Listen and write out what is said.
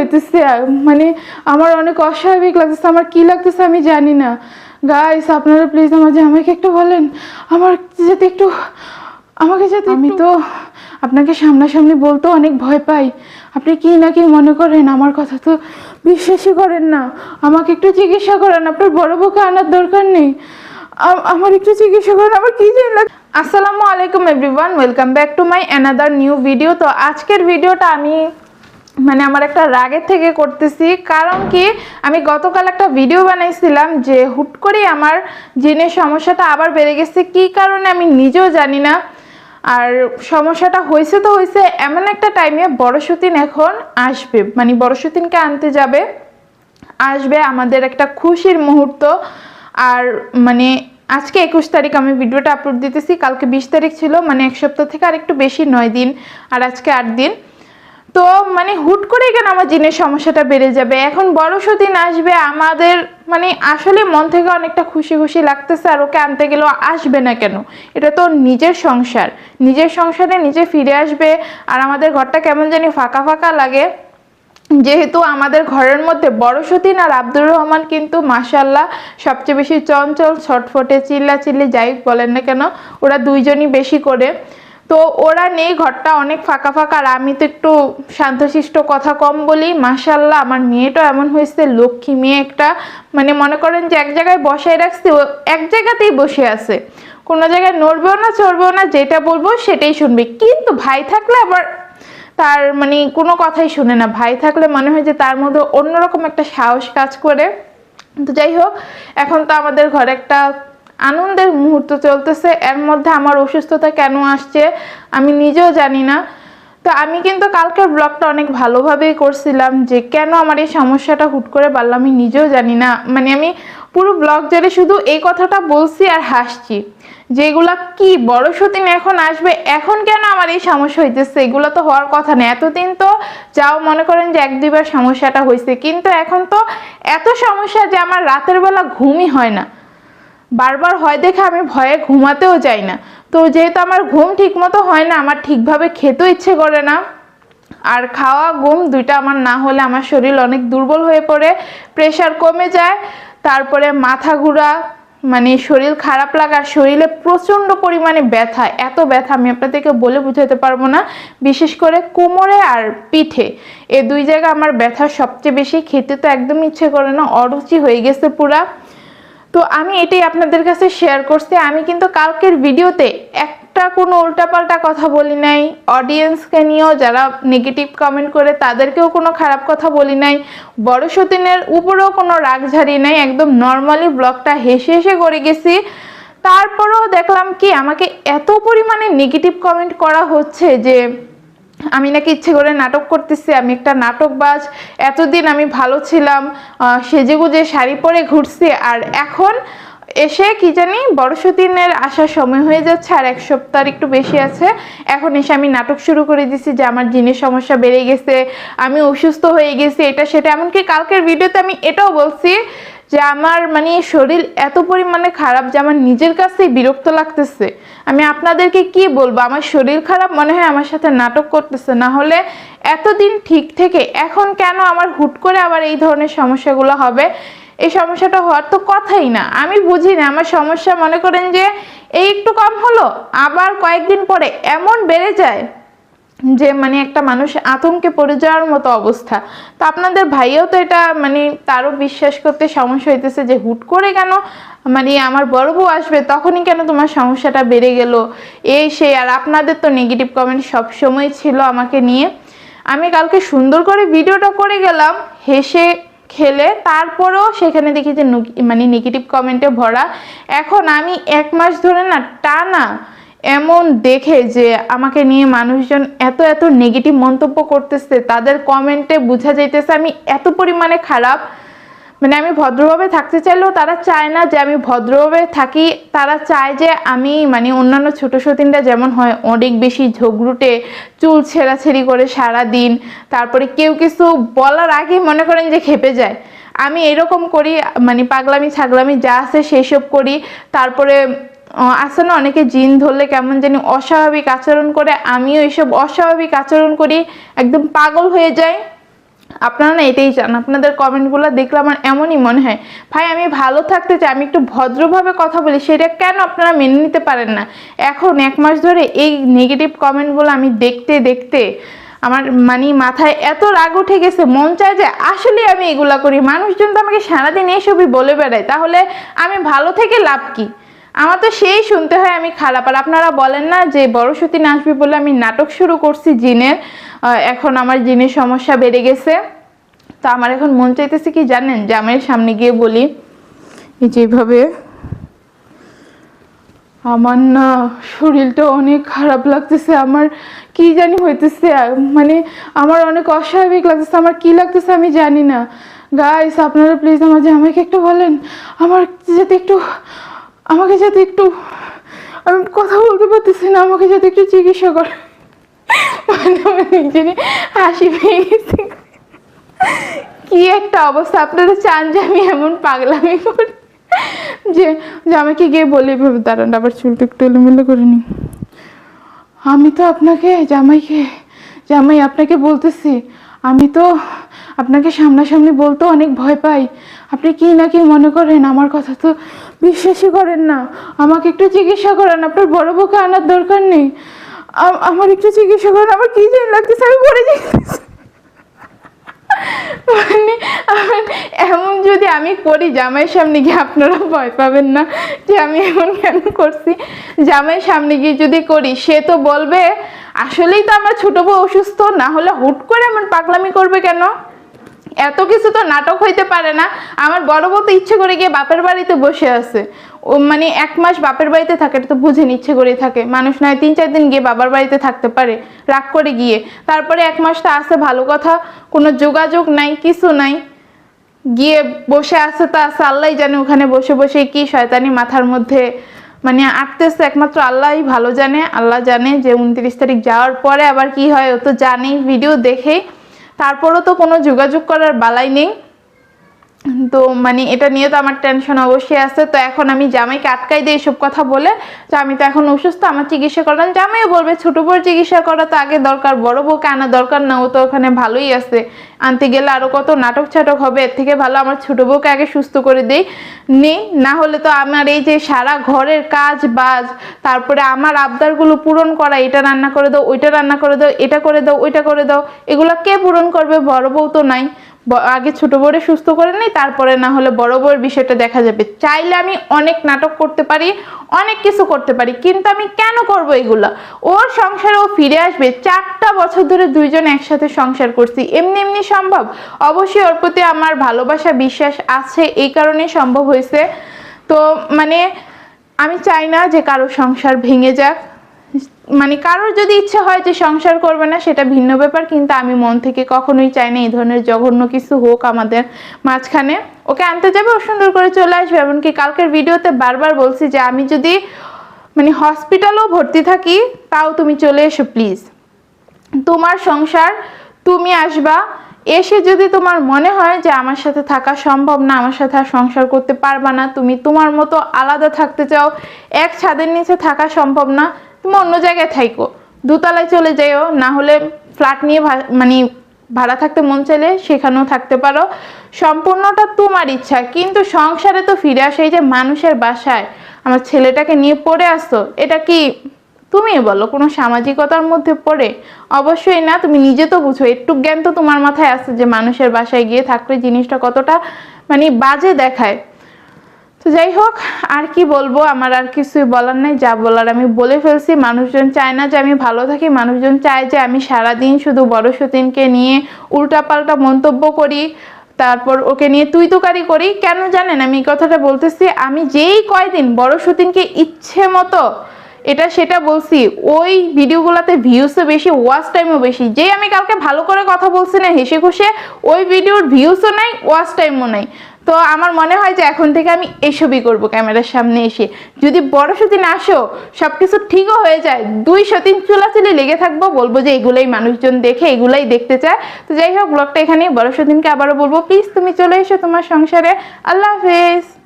হইতেছে মানে আমার অনেক অস্বাভাবিক লাগতেছে আমার কি লাগতেছে আমি জানি না। গাইস আপনারা প্লিজ আমার জামাইকে একটু বলেন আমার যাতে একটু আমাকে যাতে আমি তো আপনাকে সামনাসামনি বলতে অনেক ভয় পাই। আপনি কি না কি মনে করেন? আমার কথা তো বিশ্বাসই করেন না। আমাকে একটু চিকিৎসা করেন আপনার বড় বউকে আনার দরকার নেই। আমার একটু চিকিৎসা করেন আমার কি জানি লাগে আসসালামু আলাইকুম everyone welcome back to my another new video তো আজকের ভিডিওটা আমি মানে আমার একটা রাগের থেকে করতেছি। কারণ কি, আমি গতকাল একটা ভিডিও বানাইছিলাম যে হুট করে আমার জিনের সমস্যাটা আবার বেড়ে গেছে। কি কারণে আমি নিজেও জানি না। আর সমস্যাটা হয়েছে তো হয়েছে এমন একটা টাইমে বড় সতীন এখন আসবে। মানে বড় সতীনকে আনতে যাবে। আসবে আমাদের একটা খুশির মুহূর্ত। আর মানে আজকে একুশ তারিখ আমি ভিডিওটা আপলোড দিতেছি। কালকে বিশ তারিখ ছিল মানে এক সপ্তাহ থেকে আর একটু বেশি নয় দিন। আর আজকে আট দিন। তো মানে হুট করে কেন আমার জিনের সমস্যাটা বেড়ে যাবে? এখন বড় সতীন আসবে, আমাদের মানে আসলে মন থেকে অনেকটা খুশি খুশি লাগতেছে আর ওকে আনতে গেলেও আসবে না কেন? এটা তো নিজের সংসার। নিজের সংসারে নিজে ফিরে আসবে আর আমাদের ঘরটা কেমন জানি ফাঁকা ফাঁকা লাগে। যেহেতু আমাদের ঘরের মধ্যে বড় সতীন আর আব্দুর রহমান কিন্তু মাসাল্লাহ সবচেয়ে বেশি চঞ্চল, ছটফটে চিল্লা চিল্লি যাই বলেন না কেন, ওরা দুইজনই বেশি করে। তো ওরা নেই, ঘরটা অনেক ফাঁকা ফাঁকা আর আমি তো একটু শান্তশিষ্ট কথা কম বলি। মাসাল্লাহ আমার মেয়েটাও এমন হয়েছে, লক্ষ্মী মেয়ে একটা। মানে মনে করেন যে এক জায়গায় বসায় রাখছি, ও এক জায়গাতেই বসে আছে। কোনো জায়গায় নড়বেও না, চড়বেও না, যেটা বলব সেটাই শুনবে। কিন্তু ভাই থাকলে আবার তার মানে কোনো কথাই শুনে না। ভাই থাকলে মনে হয় যে তার মধ্যে অন্যরকম একটা সাহস কাজ করে। তো যাই হোক, এখন তো আমাদের ঘরে একটা আনন্দের মুহূর্ত চলতেছে, এর মধ্যে আমার অসুস্থতা কেন আসছে আমি নিজেও জানি না। তো আমি কিন্তু কালকের ব্লগটা অনেক ভালোভাবেই করছিলাম যে কেন আমার এই সমস্যাটা হুট করে বাড়লো আমি নিজেও জানি না। মানে আমি পুরো ব্লগ জেরে শুধু এই কথাটা বলছি আর হাসছি যেগুলা কি বড় সতীন এখন আসবে, এখন কেন আমার এই সমস্যা হইতেছে? এগুলো তো হওয়ার কথা না। এতদিন তো যাও মনে করেন যে এক দুইবার সমস্যাটা হয়েছে কিন্তু এখন তো এত সমস্যা যে আমার রাতের বেলা ঘুমই হয় না। বারবার হয় দেখে আমি ভয়ে ঘুমাতেও যাই না। তো যেহেতু আমার ঘুম ঠিক মতো হয় না, আমার ঠিকভাবে খেতেও ইচ্ছে করে না। আর খাওয়া ঘুম দুইটা আমার না হলে আমার শরীর অনেক দুর্বল হয়ে পড়ে প্রেশার কমে যায়, তারপরে মাথা ঘোরা মানে শরীর খারাপ লাগা, শরীরে প্রচণ্ড পরিমাণে ব্যথা, এত ব্যথা আমি আপনাদেরকে বলে বুঝাতে পারব না। বিশেষ করে কোমরে আর পিঠে, এ দুই জায়গা আমার ব্যথা সবচেয়ে বেশি, খেতে তো একদম ইচ্ছে করে না, অরুচি হয়ে গেছে পুরা। তো আমি এটাই আপনাদের কাছে শেয়ার করছি। আমি কিন্তু কালকের ভিডিওতে একটা কোনো উল্টাপাল্টা কথা বলি নাই। অডিয়েন্সকে নিয়েও যারা নেগেটিভ কমেন্ট করে, তাদেরকেও কোনো খারাপ কথা বলি নাই। বড় সতীনের উপরেও কোনো রাগ ঝাড়ি নাই। একদম নর্মালি ব্লগটা হেসে হেসে করে গেছি। তারপরেও দেখলাম কি, আমাকে এত পরিমাণে নেগেটিভ কমেন্ট করা হচ্ছে যে আমি নাকি ইচ্ছে করে নাটক করতেছি, আমি একটা নাটকবাজ, এতদিন আমি ভালো ছিলাম সেজেগুজে শাড়ি পরে ঘুরছি, আর এখন এসে কি জানি বড় সতীনের আসার সময় হয়ে যাচ্ছে, আর এক সপ্তাহ একটু বেশি আছে, এখন এসে আমি নাটক শুরু করে দিছি যে আমার জিনের সমস্যা বেড়ে গেছে, আমি অসুস্থ হয়ে গেছি, এটা সেটা, এমনকি কালকের ভিডিওতে আমি এটাও বলছি যে আমার মানে শরীর এত পরিমাণে খারাপ যে আমার নিজের কাছেই বিরক্ত লাগতেছে। আমি আপনাদেরকে কি বলব? আমার শরীর খারাপ, মনে হয় আমার সাথে নাটক করতেছে। না হলে এতদিন ঠিক থেকে, এখন কেন আমার হুট করে আবার এই ধরনের সমস্যাগুলো হবে? এই সমস্যাটা হওয়ার তো কথাই না। আমি বুঝি না, আমার সমস্যা মনে করেন যে এই একটু কম হলো, আবার কয়েকদিন পরে এমন বেড়ে যায়। যে মানে একটা মানুষ আতঙ্কে পড়ে যাওয়ার মতো অবস্থা। তো আপনাদের ভাইও তো এটা মানে তারও বিশ্বাস করতে সমস্যা হইতেছে যে হুট করে কেন মানে আমার বড় বউ আসবে তখনই কেন তোমার সমস্যাটা বেড়ে গেল? এই সেই আর আপনাদের তো নেগেটিভ কমেন্ট সবসময় ছিল আমাকে নিয়ে। আমি কালকে সুন্দর করে ভিডিওটা করে গেলাম, হেসে খেলে তারপরেও সেখানে দেখি যে মানে নেগেটিভ কমেন্টে ভরা। এখন আমি এক মাস ধরে না টানা এমন দেখে যে আমাকে নিয়ে মানুষজন এত এত নেগেটিভ মন্তব্য করতেছে, তাদের কমেন্টে বোঝা যাইতেছে আমি এত পরিমাণে খারাপ। মানে আমি ভদ্রভাবে থাকতে চাইলেও তারা চায় না যে আমি ভদ্রভাবে থাকি। তারা চায় যে আমি মানে অন্যান্য ছোট সতীনরা যেমন হয়, অনেক বেশি ঝগড়ুটে, চুল ছেঁড়াছেড়ি করে সারা দিন তারপরে কেউ কিছু বলার আগেই মনে করেন যে খেপে যায়। আমি এরকম করি মানে পাগলামি ছাগলামি যা আছে সেই সব করি। তারপরে আছে না? অনেকে জিন ধরলে কেমন জানি অস্বাভাবিক আচরণ করে। আমিও এইসব অস্বাভাবিক আচরণ করি, একদম পাগল হয়ে যাই। আপনারা না এটাই চান। আপনাদের কমেন্টগুলো দেখলে আমার এমনই মনে হয়। ভাই, আমি ভালো থাকতে চাই, আমি একটু ভদ্রভাবে কথা বলি, সেটা কেন আপনারা মেনে নিতে পারেন না? এখন এক মাস ধরে এই নেগেটিভ কমেন্টগুলো আমি দেখতে দেখতে আমার মানে মাথায় এত রাগ উঠে গেছে, মন চায় যে আসলে আমি এগুলা করি। মানুষজন তো আমাকে সারাদিন এইসবই বলে বেড়ায়। তাহলে আমি ভালো থেকে লাভ কি? আমার তো সেই শুনতে হয় আমি খারাপ। আর আপনারা বলেন না যে বড় সতী আসবে বলে আমি নাটক শুরু করছি জিনের এখন আমার জিনের সমস্যা বেড়ে গেছে। তো আমার এখন মন চাইতেছে কি জানেন জামাইয়ের সামনে গিয়ে বলি যেভাবে আমার না শরীরটা অনেক খারাপ লাগতেছে, আমার কি জানি হইতেছে মানে আমার অনেক অস্বাভাবিক লাগতেছে, আমার কি লাগতেছে আমি জানি না। গাইস আপনারা প্লিজ আমার জামাইকে একটু বলেন, আমার যাতে একটু আমাকে যাতে একটু আমি কথা বলতে পারতেছি না, আমাকে যাতে একটু চিকিৎসা করে। মানে নিজেরই হাসি পেয়ে কি একটা অবস্থা, আপনারা চান যে আমি এমন পাগলামি করি? যে আমাকে গিয়ে বলি এভাবে দাঁড়ান, আবার চুলটা একটু এলোমেলো করে নি আমি তো আপনাকে, জামাইকে, জামাই আপনাকে বলতেছি আমি তো আপনাকে সামনাসামনি বলতে অনেক ভয় পাই। আপনি কি না কি মনে করেন? আমার কথা তো বিশ্বাসই করেন না। আমাকে একটু চিকিৎসা করেন, আপনার বড় বউকে আনার দরকার নেই। আমার একটু চিকিৎসা করেন, আমার কি জানি লাগতেছে, আমি পড়ে যাইতেছি। মানে এমন যদি আমি করি, জামাইয়ের সামনে গিয়ে আপনারা ভয় পাবেন না যে আমি এমন কেন করছি। জামাইয়ের সামনে গিয়ে যদি করি, সে তো বলবে, আসলেই তো আমার ছোট বউ অসুস্থ, না হলে হুট করে এমন পাগলামি করবে কেন? এত কিছু তো নাটক হইতে পারে না। আমার বড় বউ তো ইচ্ছে করে গিয়ে বাপের বাড়িতে বসে আছে। ও মানে এক মাস বাপের বাড়িতে থাকে, এটা তো বুঝে ইচ্ছে করে থাকে। মানুষ নয়, তিন চার দিন গিয়ে বাবার বাড়িতে থাকতে পারে, রাগ করে গিয়ে। তারপরে এক মাস তো আসে ভালো কথা, কোনো যোগাযোগ নাই, কিছু নাই। গিয়ে বসে আছে তা আছে আল্লাহ জানে ওখানে বসে বসে কি শয়তানি মাথার মধ্যে মানে আটতেছে, একমাত্র আল্লাহই ভালো জানে, আল্লাহ জানে যে উনত্রিশ তারিখ যাওয়ার পরে আবার কি হয়, ও তো জানেই ভিডিও দেখেই। তারপরও তো কোনো যোগাযোগ করার বালাই নেই। তো মানে এটা নিয়ে তো আমার টেনশন অবশ্যই আছে। তো এখন আমি জামাইকে আটকাই দিই এসব কথা বলে, যে আমি তো এখন অসুস্থ, আমার চিকিৎসা করান। জামাইও বলবে, ছোট বউর চিকিৎসা করা তো আগে দরকার, বড় বউকে আনা দরকার না, ও তো ওখানে ভালোই আছে। আনতে গেলে আরও কত নাটক ছাটক হবে, এর থেকে ভালো আমার ছোট বউকে আগে সুস্থ করে দিই। নেই না হলে তো আমার এই যে সারা ঘরের কাজ বাজ, তারপরে আমার আবদারগুলো পূরণ করা, এটা রান্না করে দাও, ওইটা রান্না করে দাও, এটা করে দাও, ওইটা করে দাও, এগুলো কে পূরণ করবে? বড় বউ তো নাই। আগে ছোট বউরে সুস্থ করে নেই, তারপরে না হলে বড় বউয়ের বিষয়টা দেখা যাবে। চাইলে আমি অনেক নাটক করতে পারি, অনেক কিছু করতে পারি, কিন্তু আমি কেন করব এগুলা? ওর সংসারে ও ফিরে আসবে, চারটা বছর ধরে দুইজন একসাথে সংসার করছি, এমনি এমনি সম্ভব? অবশ্যই ওর প্রতি আমার ভালোবাসা, বিশ্বাস আছে, এই কারণেই সম্ভব হয়েছে। তো মানে আমি চাই না যে কারও সংসার ভেঙে যাক। মানে কারোর যদি ইচ্ছে হয় যে সংসার করবে না, সেটা ভিন্ন ব্যাপার, কিন্তু আমি মন থেকে কখনোই চাই না এই ধরনের জঘন্য কিছু হোক আমাদের মাঝখানে। ওকে আনতে যাবে, ও সুন্দর করে চলে আসবে, এমনকি কালকের ভিডিওতে বারবার বলছি যে আমি যদি মানে হসপিটালেও ভর্তি থাকি, তাও তুমি চলে এসো, প্লিজ। তোমার সংসার, তুমি আসবা, এসে যদি তোমার মনে হয় যে আমার সাথে থাকা সম্ভব না, আমার সাথে আর সংসার করতে পারবা না, তুমি তোমার মতো আলাদা থাকতে চাও, এক ছাদের নিচে থাকা সম্ভব না তুমি অন্য জায়গায় থাইকো। দোতলায় চলে যাইও, না হলে ফ্ল্যাট নিয়ে মানে ভাড়া থাকতে মন চাইলে সেখানেও থাকতে পারো। সম্পূর্ণটা তোমার ইচ্ছা, কিন্তু সংসারে তো ফিরে আসে যে মানুষের বাসায় আমার ছেলেটাকে নিয়ে পড়ে আসতো এটা কি তুমি বলো, কোনো সামাজিকতার মধ্যে পড়ে? অবশ্যই না, তুমি নিজে তো বুঝো, একটু জ্ঞান তো তোমার মাথায় আছে যে মানুষের বাসায় গিয়ে থাকলে জিনিসটা কতটা মানে বাজে দেখায়। তো যাই হোক, আর কি বলব? আমার আর কিছুই বলার নাই, যা বলার আমি বলে ফেলছি। মানুষজন চায় না যে আমি ভালো থাকি, মানুষজন চায় যে আমি সারাদিন শুধু বড় সতীনকে নিয়ে উল্টাপাল্টা মন্তব্য করি, তারপর ওকে নিয়ে তুই তুকারি করি। কেন জানেন, আমি এই কথাটা বলতেছি, আমি যেই কয়দিন বড় সতীনকে ইচ্ছে মতো এটা সেটা বলছি, ওই ভিডিওগুলোতে ভিউসও বেশি ওয়াচ টাইমও বেশি। যেই আমি কালকে ভালো করে কথা বলছি না হেসে খুশে, ওই ভিডিওর ভিউসও নাই ওয়াচ টাইমও নাই। তো আমার মনে হয় যে এখন থেকে আমি এসবই করব ক্যামেরার সামনে এসে। যদি বড় সতীন আসো সব কিছু ঠিকও হয়ে যায়। দুই সতীন চুলাচুলি লেগে থাকব, বলব যে এগুলোই মানুষজন দেখে, এগুলাই দেখতে চায়। তো যাই হোক ব্লগটা এখানে বড় সতীনকে আবারও বলব প্লিজ তুমি চলে এসো তোমার সংসারে। আল্লাহ হাফেজ।